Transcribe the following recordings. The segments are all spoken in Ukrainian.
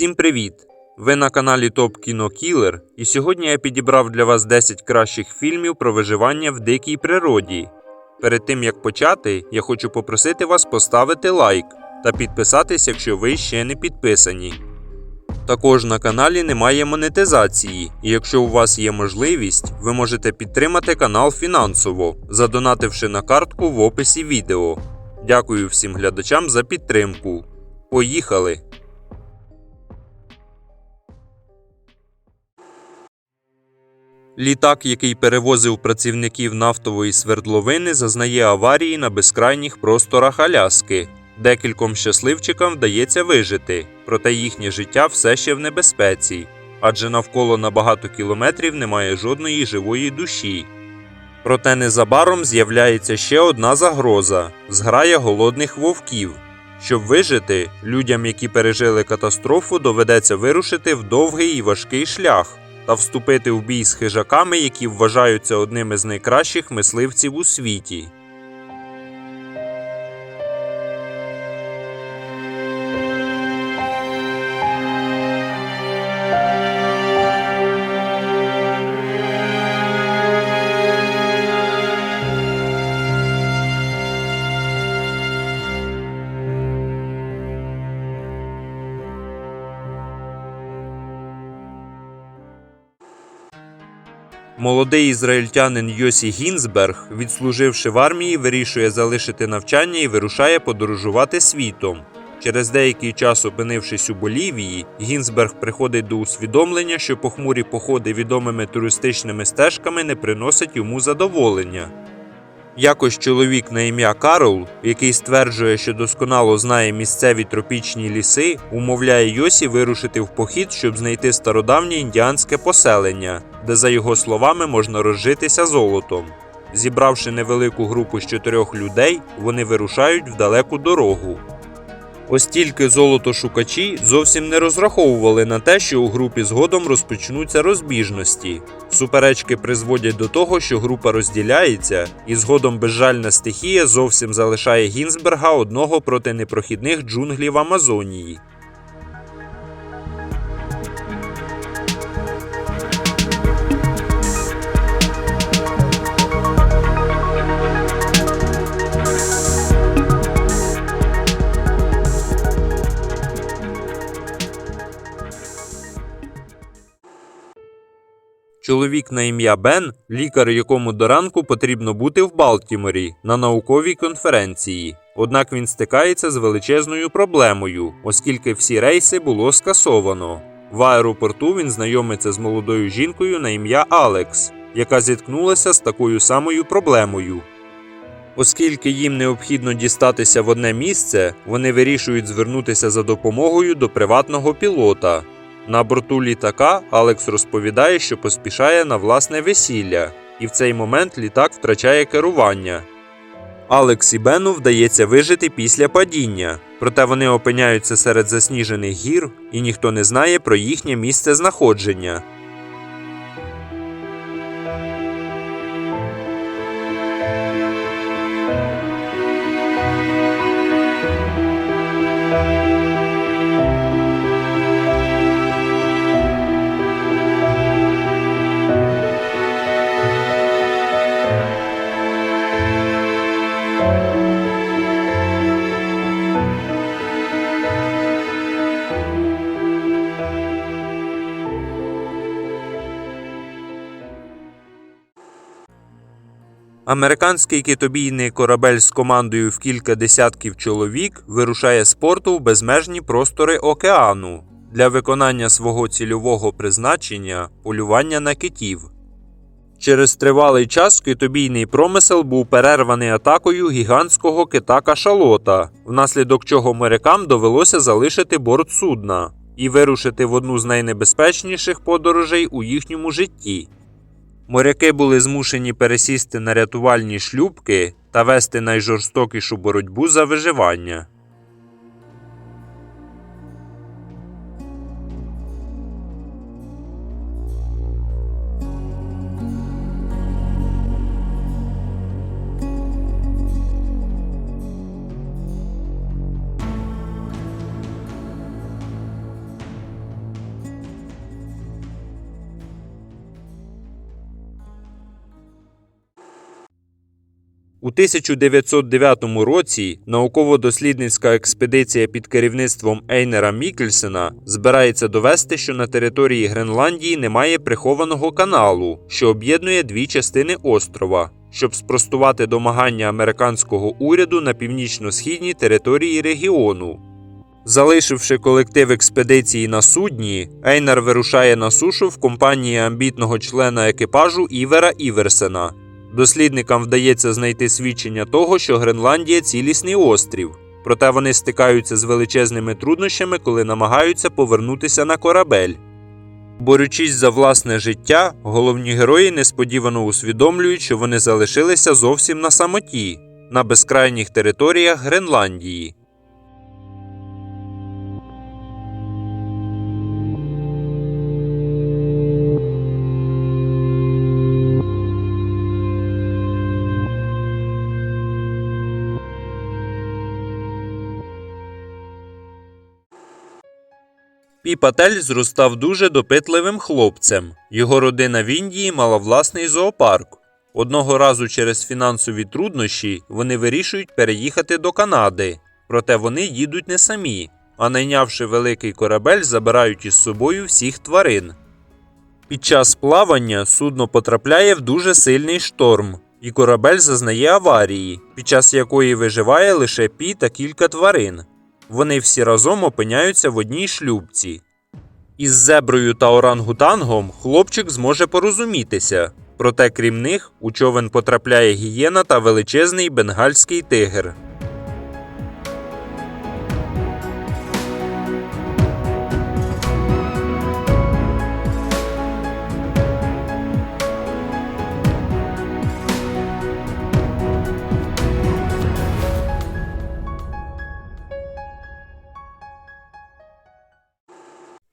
Всім привіт! Ви на каналі Топ Кіно Кілер, і сьогодні я підібрав для вас 10 кращих фільмів про виживання в дикій природі. Перед тим як почати, я хочу попросити вас поставити лайк та підписатись, якщо ви ще не підписані. Також на каналі немає монетизації, і якщо у вас є можливість, ви можете підтримати канал фінансово, задонативши на картку в описі відео. Дякую всім глядачам за підтримку. Поїхали! Літак, який перевозив працівників нафтової свердловини, зазнає аварії на безкрайніх просторах Аляски. Декільком щасливчикам вдається вижити, проте їхнє життя все ще в небезпеці, адже навколо на багато кілометрів немає жодної живої душі. Проте незабаром з'являється ще одна загроза зграя голодних вовків. Щоб вижити, людям, які пережили катастрофу, доведеться вирушити в довгий і важкий шлях та вступити в бій з хижаками, які вважаються одними з найкращих мисливців у світі. Молодий ізраїльтянин Йосі Гінзберг, відслуживши в армії, вирішує залишити навчання і вирушає подорожувати світом. Через деякий час, опинившись у Болівії, Гінзберг приходить до усвідомлення, що похмурі походи відомими туристичними стежками не приносять йому задоволення. Якось чоловік на ім'я Карл, який стверджує, що досконало знає місцеві тропічні ліси, умовляє Йосі вирушити в похід, щоб знайти стародавнє індіанське поселення, де, за його словами, можна розжитися золотом. Зібравши невелику групу з чотирьох людей, вони вирушають в далеку дорогу. Ось тільки золотошукачі зовсім не розраховували на те, що у групі згодом розпочнуться розбіжності. Суперечки призводять до того, що група розділяється, і згодом безжальна стихія зовсім залишає Гінзберга одного проти непрохідних джунглів Амазонії. Чоловік на ім'я Бен, лікар, якому до ранку потрібно бути в Балтіморі на науковій конференції. Однак він стикається з величезною проблемою, оскільки всі рейси було скасовано. В аеропорту він знайомиться з молодою жінкою на ім'я Алекс, яка зіткнулася з такою самою проблемою. Оскільки їм необхідно дістатися в одне місце, вони вирішують звернутися за допомогою до приватного пілота. На борту літака Алекс розповідає, що поспішає на власне весілля, і в цей момент літак втрачає керування. Алекс і Бену вдається вижити після падіння, проте вони опиняються серед засніжених гір, і ніхто не знає про їхнє місце знаходження. Американський китобійний корабель з командою в кілька десятків чоловік вирушає з порту в безмежні простори океану для виконання свого цільового призначення полювання на китів. Через тривалий час китобійний промисел був перерваний атакою гігантського кита кашалота, внаслідок чого морякам довелося залишити борт судна і вирушити в одну з найнебезпечніших подорожей у їхньому житті. Моряки були змушені пересісти на рятувальні шлюбки та вести найжорстокішу боротьбу за виживання. 1909 році науково-дослідницька експедиція під керівництвом Ейнера Мікельсена збирається довести, що на території Гренландії немає прихованого каналу, що об'єднує дві частини острова, щоб спростувати домагання американського уряду на північно-східній території регіону. Залишивши колектив експедиції на судні, Ейнар вирушає на сушу в компанії амбітного члена екіпажу Івера Іверсена. Дослідникам вдається знайти свідчення того, що Гренландія цілісний острів. Проте вони стикаються з величезними труднощами, коли намагаються повернутися на корабель. Борючись за власне життя, головні герої несподівано усвідомлюють, що вони залишилися зовсім на самоті, на безкрайніх територіях Гренландії. Пі Патель зростав дуже допитливим хлопцем. Його родина в Індії мала власний зоопарк. Одного разу через фінансові труднощі вони вирішують переїхати до Канади. Проте вони їдуть не самі, а найнявши великий корабель, забирають із собою всіх тварин. Під час плавання судно потрапляє в дуже сильний шторм, і корабель зазнає аварії, під час якої виживає лише пі та кілька тварин. Вони всі разом опиняються в одній шлюбці. Із зеброю та орангутангом хлопчик зможе порозумітися. Проте, крім них, у човен потрапляє гієна та величезний бенгальський тигр.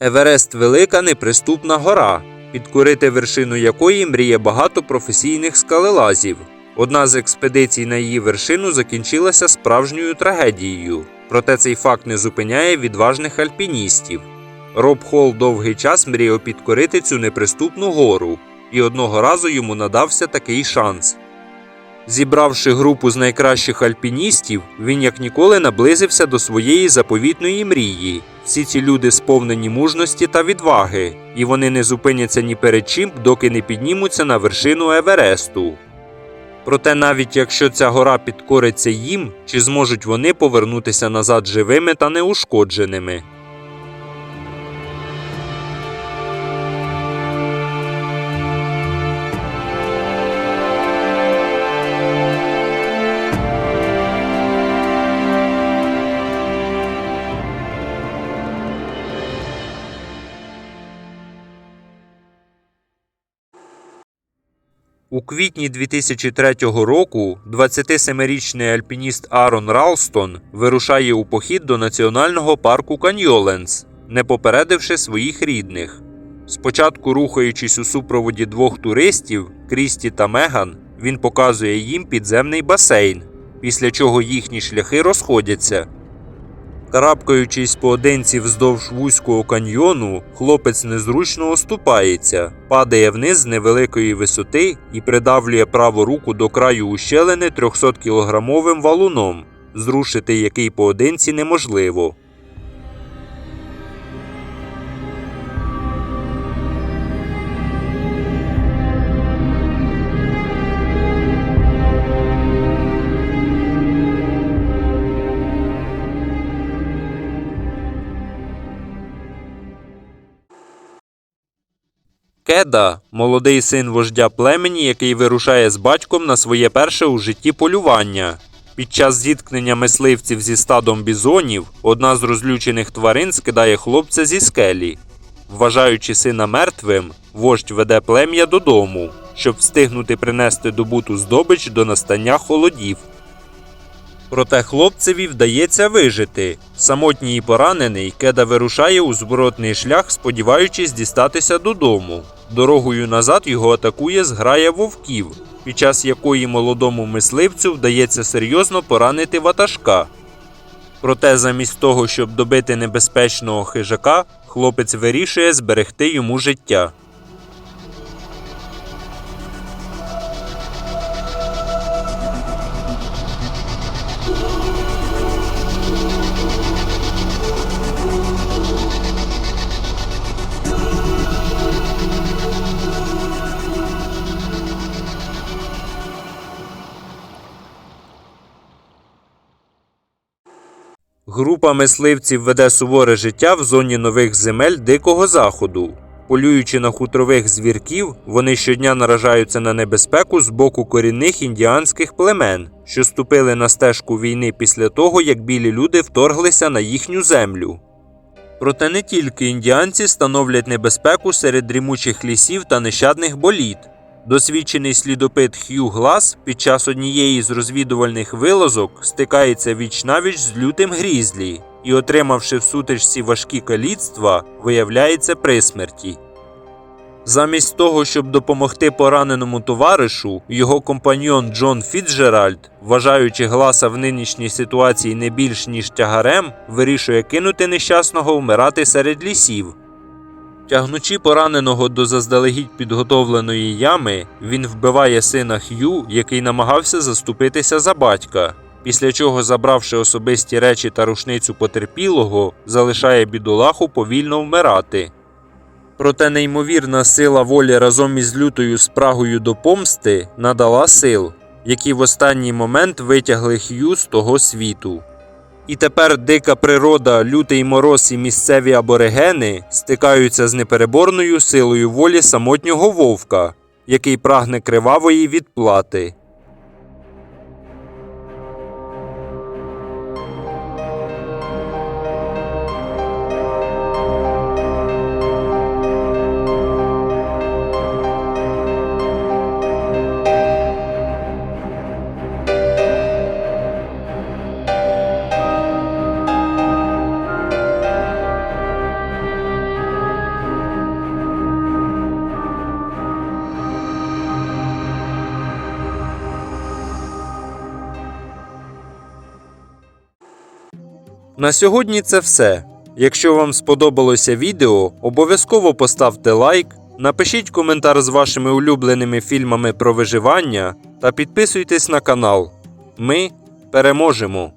Еверест велика неприступна гора, підкорити вершину якої мріє багато професійних скалелазів. Одна з експедицій на її вершину закінчилася справжньою трагедією, проте цей факт не зупиняє відважних альпіністів. Роб Холл довгий час мріяв підкорити цю неприступну гору, і одного разу йому надався такий шанс. Зібравши групу з найкращих альпіністів, він як ніколи наблизився до своєї заповітної мрії. Всі ці люди сповнені мужності та відваги, і вони не зупиняться ні перед чим, доки не піднімуться на вершину Евересту. Проте навіть якщо ця гора підкориться їм, чи зможуть вони повернутися назад живими та неушкодженими. Квітні 2003 року 27-річний альпініст Арон Ралстон вирушає у похід до національного парку Каньйоленс, не попередивши своїх рідних. Спочатку рухаючись у супроводі двох туристів Крісті та Меган, він показує їм підземний басейн, після чого їхні шляхи розходяться. Карабкаючись поодинці вздовж вузького каньйону, хлопець незручно оступається, падає вниз з невеликої висоти і придавлює праву руку до краю ущелини 300-кілограмовим валуном, зрушити який поодинці неможливо. Кеда молодий син вождя племені, який вирушає з батьком на своє перше у житті полювання. Під час зіткнення мисливців зі стадом бізонів одна з розлючених тварин скидає хлопця зі скелі. Вважаючи сина мертвим, вождь веде плем'я додому, щоб встигнути принести добуту здобич до настання холодів. Проте хлопцеві вдається вижити. Самотній і поранений Кеда вирушає у зворотний шлях, сподіваючись дістатися додому. Дорогою назад його атакує зграя вовків, під час якої молодому мисливцю вдається серйозно поранити ватажка. Проте замість того, щоб добити небезпечного хижака, хлопець вирішує зберегти йому життя. Група мисливців веде суворе життя в зоні нових земель Дикого Заходу. Полюючи на хутрових звірків, вони щодня наражаються на небезпеку з боку корінних індіанських племен, що ступили на стежку війни після того, як білі люди вторглися на їхню землю. Проте не тільки індіанці становлять небезпеку серед дрімучих лісів та нещадних боліт. Досвідчений слідопит Хью Глас під час однієї з розвідувальних вилазок стикається віч-навіч з лютим грізлі і, отримавши в сутичці важкі каліцтва, виявляється при смерті. Замість того, щоб допомогти пораненому товаришу, його компаньйон Джон Фіцджеральд, вважаючи гласа в нинішній ситуації не більш ніж тягарем, вирішує кинути нещасного вмирати серед лісів. Тягнучи пораненого до заздалегідь підготовленої ями, він вбиває сина Х'ю, який намагався заступитися за батька. Після чого, забравши особисті речі та рушницю потерпілого, залишає бідолаху повільно вмирати. Проте неймовірна сила волі разом із лютою спрагою до помсти надала сил, які в останній момент витягли Х'ю з того світу. І тепер дика природа, лютий мороз і місцеві аборигени стикаються з непереборною силою волі самотнього вовка, який прагне кривавої відплати. На сьогодні це все. Якщо вам сподобалося відео, обов'язково поставте лайк, напишіть коментар з вашими улюбленими фільмами про виживання та підписуйтесь на канал. Ми переможемо!